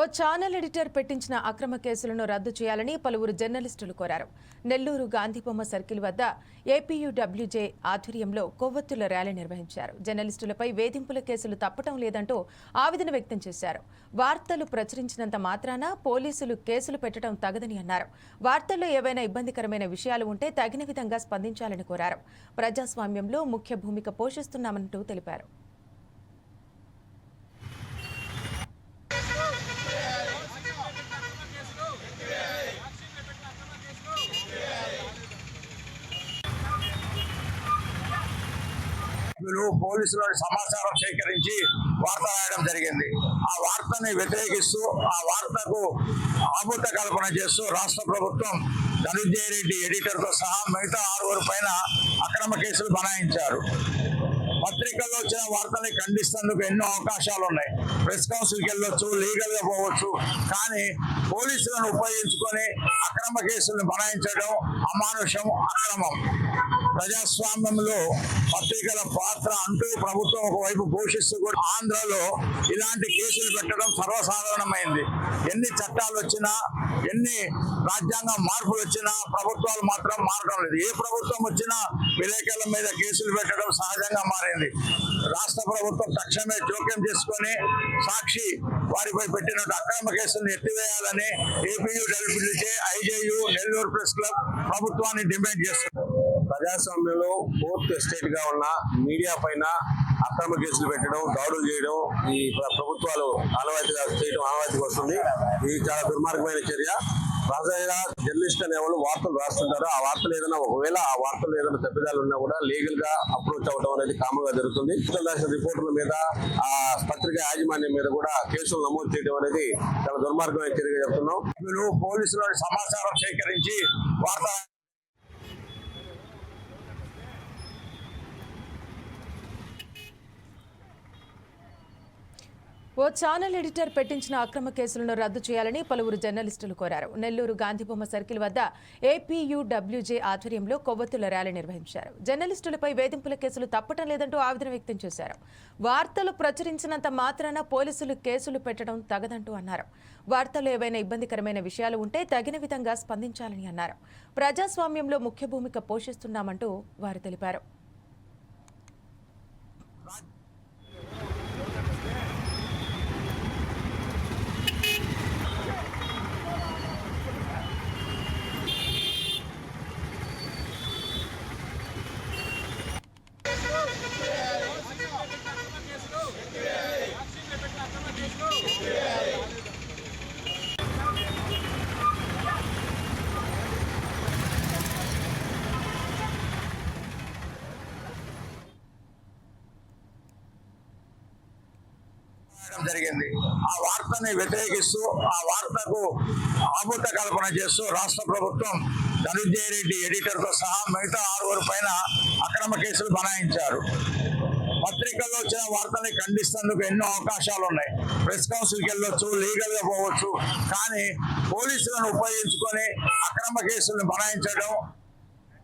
ఓ channel editor పెట్టించిన అక్రమ కేసులను రద్దు చేయాలని పలువురు జర్నలిస్టులు కోరారు. నెల్లూరు గాంధీబొమ్మ సర్కిల్ వద్ద ఏపీయూడబ్ల్యూజే ఆధ్వర్యంలో కొవ్వొత్తుల ర్యాలీ నిర్వహించారు. జర్నలిస్టులపై వేధింపుల కేసులు తప్పటం లేదంటూ ఆవేదన వ్యక్తం చేశారు. వార్తలు ప్రచురించినంత మాత్రాన పోలీసులు కేసులు పెట్టడం తగదని అన్నారు. వార్తల్లో ఏవైనా ఇబ్బందికరమైన విషయాలు ఉంటే తగిన విధంగా స్పందించాలని కోరారు. ప్రజాస్వామ్యంలో ముఖ్య భూమిక పోషిస్తున్నామంటూ తెలిపారు. వీళ్ళు పోలీసుల సమాచారం సేకరించి వార్త రాయడం జరిగింది. ఆ వార్తని వ్యతిరేకిస్తూ ఆ వార్తకు ఆభూత కల్పన చేస్తూ రాష్ట్ర ప్రభుత్వం ధనుంజయ రెడ్డి ఎడిటర్తో సహా మిగతా ఆరుగురు పైన అక్రమ కేసులు బనాయించారు. పత్రికల్లో వచ్చిన వార్తల్ని ఖండిస్తేందుకు ఎన్నో అవకాశాలు ఉన్నాయి ప్రెస్ కౌన్సిల్కి వెళ్ళొచ్చు లీగల్గా పోవచ్చు కానీ పోలీసులను ఉపయోగించుకొని అక్రమ కేసులను బనాయించడం అమానుషం అక్రమం. ప్రజాస్వామ్యంలో పత్రికల పాత్ర అంటూ ప్రభుత్వం ఒకవైపు పోషిస్తూ కూడా ఆంధ్రలో ఇలాంటి కేసులు పెట్టడం సర్వసాధారణమైంది. ఎన్ని చట్టాలు వచ్చినా ఎన్ని రాజ్యాంగ మార్పులు వచ్చినా ప్రభుత్వాలు మాత్రం మారడం లేదు. ఏ ప్రభుత్వం వచ్చినా విలేకరుల మీద కేసులు పెట్టడం సహజంగా మారింది. రాష్ట్ర ప్రభుత్వం తక్షణమే జోక్యం చేసుకొని సాక్షి వారిపై పెట్టినట్టు అక్రమ కేసులను ఎత్తివేయాలని APU WJ IJU Nellore press club ప్రభుత్వాన్ని డిమాండ్ చేస్తుంది. ప్రజాస్వామ్యంలో ఫోర్త్ ఎస్టేట్గా ఉన్న మీడియా పైన అక్రమ కేసులు పెట్టడం దాడులు చేయడం ఈ ప్రభుత్వాలు ఆనవాయితీగా చేయడం ఆనవాయితీగా వస్తుంది. ఇది చాలా దుర్మార్గమైన చర్య. సహజంగా జర్నలిస్ట్ అనే వాళ్ళు వార్తలు రాస్తుంటారు. ఆ వార్తలు ఏదైనా ఒకవేళ ఆ వార్తలు ఏదైనా తప్పిదాలు ఉన్నా కూడా లీగల్గా అప్రోచ్ అవ్వడం అనేది కామన్గా జరుగుతుంది. వార్తలు రాసిన రిపోర్టుల మీద ఆ పత్రిక యాజమాన్యం మీద కూడా కేసులు నమోదు చేయడం అనేది చాలా దుర్మార్గమైన చర్యగా చెప్తున్నాం. వీళ్ళు పోలీసులు సమాచారం సేకరించి వార్త ఓ ఛానల్ ఎడిటర్ పెట్టించిన అక్రమ కేసులను రద్దు చేయాలని పలువురు జర్నలిస్టులు కోరారు. నెల్లూరు గాంధీబొమ్మ సర్కిల్ వద్ద ఏపీయూడబ్ల్యూజే ఆధ్వర్యంలో కొవ్వొత్తుల ర్యాలీ నిర్వహించారు. జర్నలిస్టులపై వేధింపుల కేసులు తప్పటం లేదంటూ ఆవేదన వ్యక్తం చేశారు. వార్తలు ప్రచురించినంత మాత్రాన పోలీసులు కేసులు పెట్టడం తగదంటూ అన్నారు. వార్తల్లో ఏవైనా ఇబ్బందికరమైన విషయాలు ఉంటే తగిన విధంగా స్పందించాలని అన్నారు. ప్రజాస్వామ్యంలో ముఖ్య భూమిక పోషిస్తున్నామంటూ వారు తెలిపారు. జరిగింది. ఆ వార్తని వ్యతిరేకిస్తూ ఆ వార్తకు ఆభూత కల్పన చేస్తూ రాష్ట్ర ప్రభుత్వం ధనుంజయ రెడ్డి ఎడిటర్తో సహా మిగతా ఆరుగురు పైన అక్రమ కేసులు బనాయించారు. పత్రికల్లో వచ్చిన వార్తల్ని ఖండిస్తేందుకు ఎన్నో అవకాశాలు ఉన్నాయి. ప్రెస్ కౌన్సిల్కి వెళ్ళొచ్చు లీగల్గా పోవచ్చు కానీ పోలీసులను ఉపయోగించుకొని అక్రమ కేసులను బనాయించడం